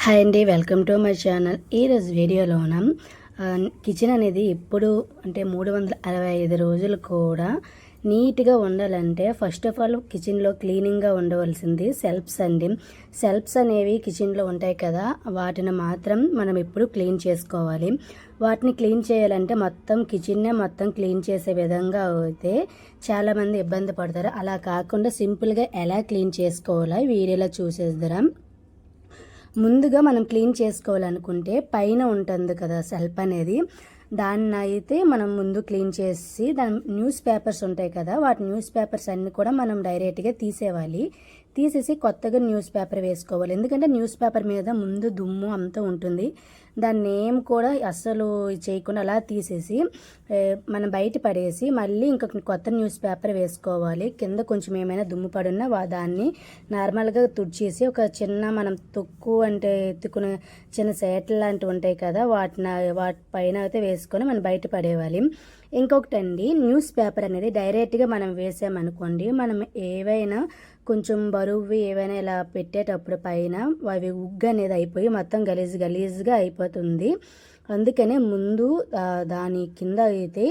Hi అండి welcome to my channel. ఈరోజు వీడియోలోన kitchen అనేది ఎప్పుడు అంటే మూడు వందల అరవై ఐదు రోజులు కూడా నీట్గా ఉండాలంటే ఫస్ట్ ఆఫ్ ఆల్ కిచెన్లో క్లీనింగ్గా ఉండవలసింది సెల్ఫ్స్ అండి. సెల్ఫ్స్ అనేవి కిచెన్లో ఉంటాయి కదా వాటిని మాత్రం మనం ఎప్పుడు క్లీన్ చేసుకోవాలి. వాటిని క్లీన్ చేయాలంటే మొత్తం కిచెన్నే మొత్తం క్లీన్ చేసే విధంగా అయితే చాలామంది ఇబ్బంది పడతారు. అలా కాకుండా సింపుల్గా ఎలా క్లీన్ చేసుకోవాలో వీడియోలో చూసేద్దాం. ముందుగా మనం క్లీన్ చేసుకోవాలనుకుంటే పైన ఉంటుంది కదా సెల్ఫ్ అనేది. దాన్ని అయితే మనం ముందు క్లీన్ చేసి దాని న్యూస్ పేపర్స్ ఉంటాయి కదా వాటి న్యూస్ పేపర్స్ అన్నీ కూడా మనం డైరెక్ట్గా తీసేవాలి. తీసేసి కొత్తగా న్యూస్ పేపర్ వేసుకోవాలి. ఎందుకంటే న్యూస్ పేపర్ మీద ముందు దుమ్ము అంతా ఉంటుంది. దాన్ని ఏం కూడా అస్సలు చేయకుండా అలా తీసేసి మనం బయట పడేసి మళ్ళీ ఇంకొక కొత్త న్యూస్ పేపర్ వేసుకోవాలి. కింద కొంచెం ఏమైనా దుమ్ము పడున్నా వా- దాన్ని నార్మల్గా తుడిచేసి ఒక చిన్న మనం తొక్కు అంటే ఎత్తుకునే చిన్న సేటలు లాంటివి ఉంటాయి కదా వాటిని వాటి పైన అయితే వేసుకొని మనం బయట పడేవాలి. ఇంకొకటి అండి న్యూస్ పేపర్ అనేది డైరెక్ట్గా మనం వేసామనుకోండి మనం ఏవైనా కొంచెం బరువు ఏవైనా ఇలా పెట్టేటప్పుడు పైన అవి ఉగ్గు అనేది అయిపోయి మొత్తం గలీజ్ గలీజ్గా అయిపోతుంది. అందుకనే ముందు దాని కింద అయితే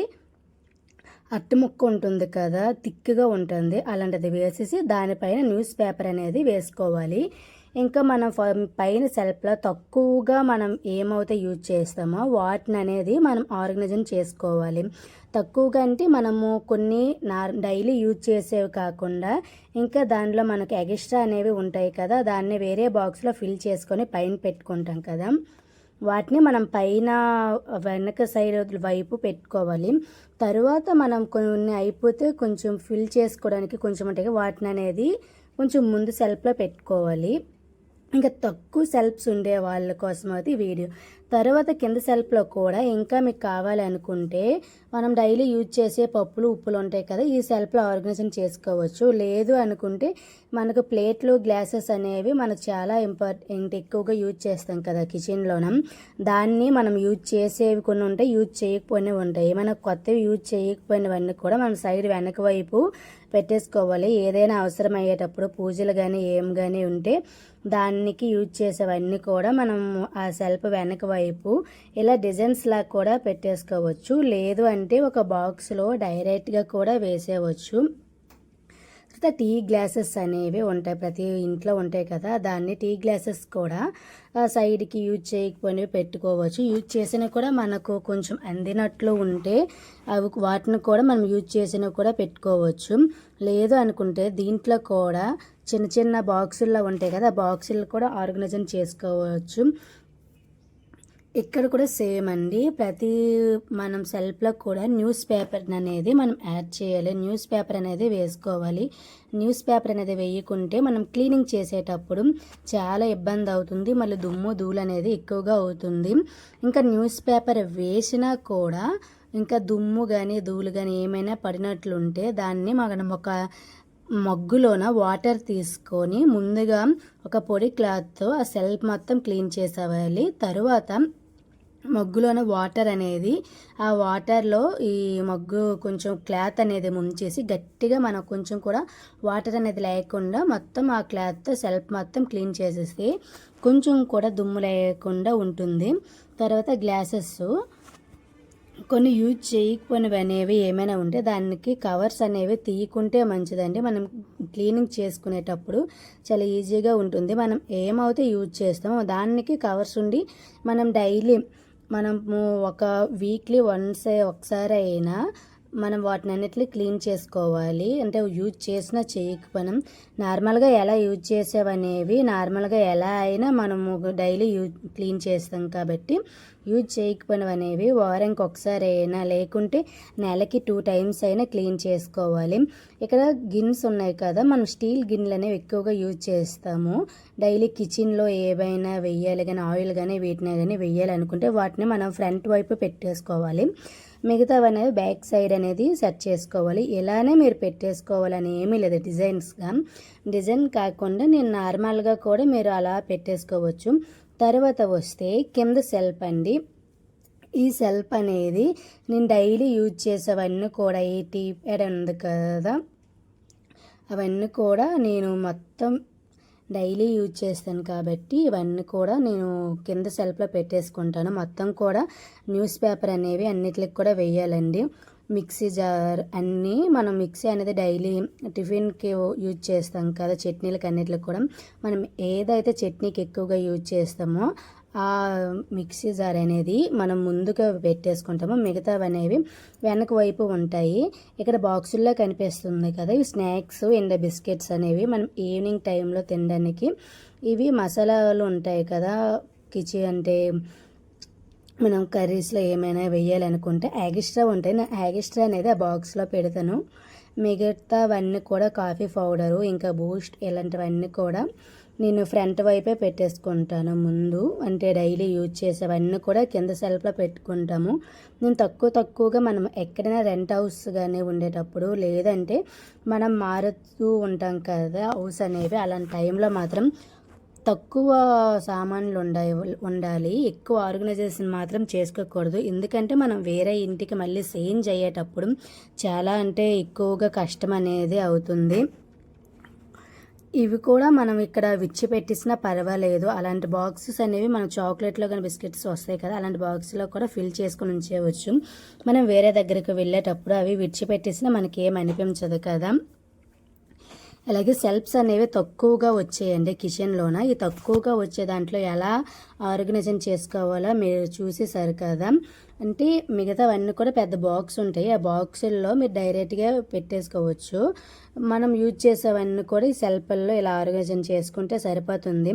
అట్టు ముక్క ఉంటుంది కదా తిక్కుగా ఉంటుంది. అలాంటిది వేసేసి దానిపైన న్యూస్ పేపర్ అనేది వేసుకోవాలి. ఇంకా మనం పైన సెల్ఫ్లో తక్కువగా మనం ఏమైతే యూజ్ చేస్తామో వాటిని అనేది మనం ఆర్గనైజన్ చేసుకోవాలి. తక్కువగా అంటే మనము కొన్ని నార్ డైలీ యూజ్ చేసేవి కాకుండా ఇంకా దానిలో మనకి ఎగిస్ట్రా అనేవి ఉంటాయి కదా దాన్ని వేరే బాక్స్లో ఫిల్ చేసుకొని పైన పెట్టుకుంటాం కదా. వాటిని మనం పైన వెనక సైడ్ వైపు పెట్టుకోవాలి. తరువాత మనం కొన్ని అయిపోతే కొంచెం ఫిల్ చేసుకోవడానికి కొంచెం అంటే వాటిని అనేది కొంచెం ముందు సెల్ఫ్లో పెట్టుకోవాలి. ఇంకా తక్కువ సెల్ఫ్స్ ఉండే వాళ్ళ కోసం అయితే వీడియో. తర్వాత కింద సెల్ఫ్లో కూడా ఇంకా మీకు కావాలి అనుకుంటే మనం డైలీ యూజ్ చేసే పప్పులు ఉప్పులు ఉంటాయి కదా ఈ సెల్ఫ్లో ఆర్గనైజేషన్ చేసుకోవచ్చు. లేదు అనుకుంటే మనకు ప్లేట్లు గ్లాసెస్ అనేవి మనకు చాలా ఇంపార్టెంట్ ఎక్కువగా యూజ్ చేస్తాం కదా కిచెన్లోన. దాన్ని మనం యూజ్ చేసేవి కొన్ని ఉంటాయి యూజ్ చేయకపోయినవి ఉంటాయి. మనకు కొత్తవి యూజ్ చేయకపోయినవన్నీ కూడా మనం సైడ్ వెనక వైపు పెట్టేసుకోవాలి. ఏదైనా అవసరం అయ్యేటప్పుడు పూజలు కానీ ఏం కానీ ఉంటే దానికి యూజ్ చేసేవన్నీ కూడా మనం ఆ సెల్ఫ్ వెనక వైపు ఇలా డిజైన్స్ లా కూడా పెట్టేసుకోవచ్చు. లేదు అంటే ఒక బాక్స్లో డైరెక్ట్గా కూడా వేసేవచ్చు. తర్వాత టీ గ్లాసెస్ అనేవి ఉంటాయి. ప్రతి ఇంట్లో ఉంటాయి కదా దాన్ని టీ గ్లాసెస్ కూడా సైడ్కి యూజ్ చేయకపోయినవి పెట్టుకోవచ్చు. యూజ్ చేసినవి కూడా మనకు కొంచెం అందినట్లు ఉంటే అవి వాటిని కూడా మనం యూజ్ చేసినవి కూడా పెట్టుకోవచ్చు. లేదు అనుకుంటే దీంట్లో కూడా చిన్న చిన్న బాక్సుల్లో ఉంటాయి కదా ఆ బాక్సులు కూడా ఆర్గనైజన్ చేసుకోవచ్చు. ఇక్కడ కూడా సేమ్ అండి. ప్రతి మనం సెల్ఫ్లో కూడా న్యూస్ పేపర్ అనేది మనం యాడ్ చేయాలి. న్యూస్ పేపర్ అనేది వేసుకోవాలి. న్యూస్ పేపర్ అనేది వేయకుంటే మనం క్లీనింగ్ చేసేటప్పుడు చాలా ఇబ్బంది అవుతుంది. మళ్ళీ దుమ్ము ధూళి అనేది ఎక్కువగా అవుతుంది. ఇంకా న్యూస్ పేపర్ వేసినా కూడా ఇంకా దుమ్ము కానీ ధూళి కానీ ఏమైనా పడినట్లుంటే దాన్ని మనం ఒక మగ్గులోన వాటర్ తీసుకొని ముందుగా ఒక పొడి క్లాత్తో ఆ సెల్ఫ్ మొత్తం క్లీన్ చేసేవాలి తరువాత మగ్గులోన వాటర్ అనేది ఆ వాటర్లో ఈ మగ్గు కొంచెం క్లాత్ అనేది ముంచేసి గట్టిగా మనం కొంచెం కూడా వాటర్ అనేది లేకుండా మొత్తం ఆ క్లాత్తో సెల్ఫ్ మొత్తం క్లీన్ చేసేసి కొంచెం కూడా దుమ్ము లేకుండా ఉంటుంది. తర్వాత గ్లాసెస్ కొన్ని యూజ్ చేయకపోయినవి అనేవి ఏమైనా ఉంటే దానికి కవర్స్ అనేవి తీయకుంటే మంచిదండి. మనం క్లీనింగ్ చేసుకునేటప్పుడు చాలా ఈజీగా ఉంటుంది. మనం ఏమైతే యూజ్ చేస్తామో దానికి కవర్స్ ఉండి మనం డైలీ మనము ఒక వీక్లీ వన్సే ఒకసారి అయినా మనం వాటిని అన్నిటిని క్లీన్ చేసుకోవాలి. అంటే యూజ్ చేసినా చేయకపోయినా నార్మల్గా ఎలా యూజ్ చేసేవనేవి నార్మల్గా ఎలా అయినా మనము డైలీ యూజ్ క్లీన్ చేస్తాం కాబట్టి యూజ్ చేయకపోయినవనేవి వారానికి ఒకసారి అయినా లేకుంటే నెలకి టూ టైమ్స్ అయినా క్లీన్ చేసుకోవాలి. ఇక్కడ గిన్నెస్ ఉన్నాయి కదా మనం స్టీల్ గిన్నెలు అనేవి ఎక్కువగా యూజ్ చేస్తాము. డైలీ కిచెన్లో ఏవైనా వెయ్యాలి కానీ ఆయిల్ కానీ వీటిని కానీ వెయ్యాలనుకుంటే వాటిని మనం ఫ్రంట్ వైపు పెట్టేసుకోవాలి. మిగతావి అనేవి బ్యాక్ సైడ్ అనేది సెట్ చేసుకోవాలి. ఇలానే మీరు పెట్టేసుకోవాలని ఏమీ లేదు డిజైన్స్గా. డిజైన్ కాకుండా నేను నార్మల్గా కూడా మీరు అలా పెట్టేసుకోవచ్చు. తర్వాత వస్తే కింద సెల్ఫ్ అండి. ఈ సెల్ఫ్ అనేది నేను డైలీ యూజ్ చేసేవన్నీ కూడా ఈ టీ ప్యాడ్ ఉంది కదా. అవన్నీ కూడా నేను మొత్తం డైలీ యూజ్ చేస్తాను కాబట్టి ఇవన్నీ కూడా నేను కింద సెల్ఫ్లో పెట్టేసుకుంటాను. మొత్తం కూడా న్యూస్ పేపర్ అనేవి అన్నిటికి కూడా వేయాలండి. మిక్సీ జార్ అన్నీ మనం మిక్సీ అనేది డైలీ టిఫిన్కి యూజ్ చేస్తాం కదా చట్నీలకి అన్నిటికి కూడా. మనం ఏదైతే చట్నీకి ఎక్కువగా యూజ్ చేస్తామో ఆ మిక్సీ జార్ అనేది మనం ముందుగా పెట్టేసుకుంటాము. మిగతావి అనేవి వెనక వైపు ఉంటాయి. ఇక్కడ బాక్సుల్లో కనిపిస్తుంది కదా ఇవి స్నాక్స్ ఎండ బిస్కెట్స్ అనేవి మనం ఈవినింగ్ టైంలో తినడానికి. ఇవి మసాలాలు ఉంటాయి కదా కిచి అంటే మనం కర్రీస్లో ఏమైనా వేయాలనుకుంటే యాగిస్ట్రా ఉంటాయి. నేను యాగిస్ట్రా అనేది ఆ బాక్స్లో పెడతాను. మిగతావన్నీ కూడా కాఫీ పౌడరు ఇంకా బూస్ట్ ఇలాంటివన్నీ కూడా నేను ఫ్రంట్ వైపే పెట్టేసుకుంటాను ముందు. అంటే డైలీ యూజ్ చేసేవన్నీ కూడా కింద సెల్ఫ్లో పెట్టుకుంటాము. నేను తక్కువ తక్కువగా మనం ఎక్కడైనా రెంట్ హౌస్ కానీ ఉండేటప్పుడు లేదంటే మనం మారుతూ ఉంటాం కదా హౌస్ అనేవి అలాంటి టైంలో మాత్రం తక్కువ సామాన్లు ఉండాలి ఉండాలి. ఎక్కువ ఆర్గనైజేషన్ మాత్రం చేసుకోకూడదు. ఎందుకంటే మనం వేరే ఇంటికి మళ్ళీ సేంజ్ అయ్యేటప్పుడు చాలా అంటే ఎక్కువగా కష్టం అనేది అవుతుంది. ఇవి కూడా మనం ఇక్కడ విచ్చిపెట్టిసినా పర్వాలేదు. అలాంటి బాక్సెస్ అనేవి మనం చాక్లెట్లో కానీ బిస్కెట్స్ వస్తాయి కదా అలాంటి బాక్స్లో కూడా ఫిల్ చేసుకుని ఉంచేయవచ్చు మనం వేరే దగ్గరికి వెళ్ళేటప్పుడు అవి విడిచిపెట్టేసినా మనకి ఏం అనిపించదు కదా. అలాగే సెల్ఫ్స్ అనేవి తక్కువగా వచ్చాయండి కిచెన్లోన. ఈ తక్కువగా వచ్చే దాంట్లో ఎలా ఆర్గనైజేషన్ చేసుకోవాలో మీరు చూసేసారు కదా అంటే మిగతావన్నీ కూడా పెద్ద బాక్స్ ఉంటాయి. ఆ బాక్సుల్లో మీరు డైరెక్ట్గా పెట్టేసుకోవచ్చు. మనం యూజ్ చేసేవన్నీ కూడా ఈ సెల్ఫల్లో ఇలా ఆర్గనైజేషన్ చేసుకుంటే సరిపోతుంది.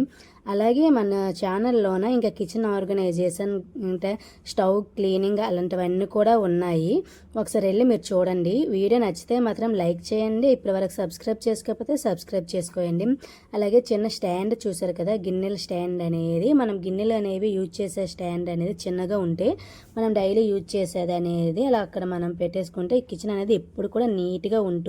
అలాగే మన ఛానల్లోన ఇంకా కిచెన్ ఆర్గనైజేషన్ అంటే స్టవ్ క్లీనింగ్ అలాంటివన్నీ కూడా ఉన్నాయి. ఒకసారి వెళ్ళి మీరు చూడండి. వీడియో నచ్చితే మాత్రం లైక్ చేయండి. ఇప్పటివరకు సబ్స్క్రైబ్ చేసుకోకపోతే సబ్స్క్రైబ్ చేసుకోండి అలాగే చిన్న స్టాండ్ చూసారు కదా గిన్నెల స్టాండ్ అనేది. మనం గిన్నెలు అనేవి యూజ్ చేసే స్టాండ్ అనేది చిన్నగా ఉంటే మనం డైలీ యూజ్ చేసేది అనేది అలా అక్కడ మనం పెట్టేసుకుంటే కిచెన్ అనేది ఎప్పుడు కూడా నీట్గా ఉంటుంది.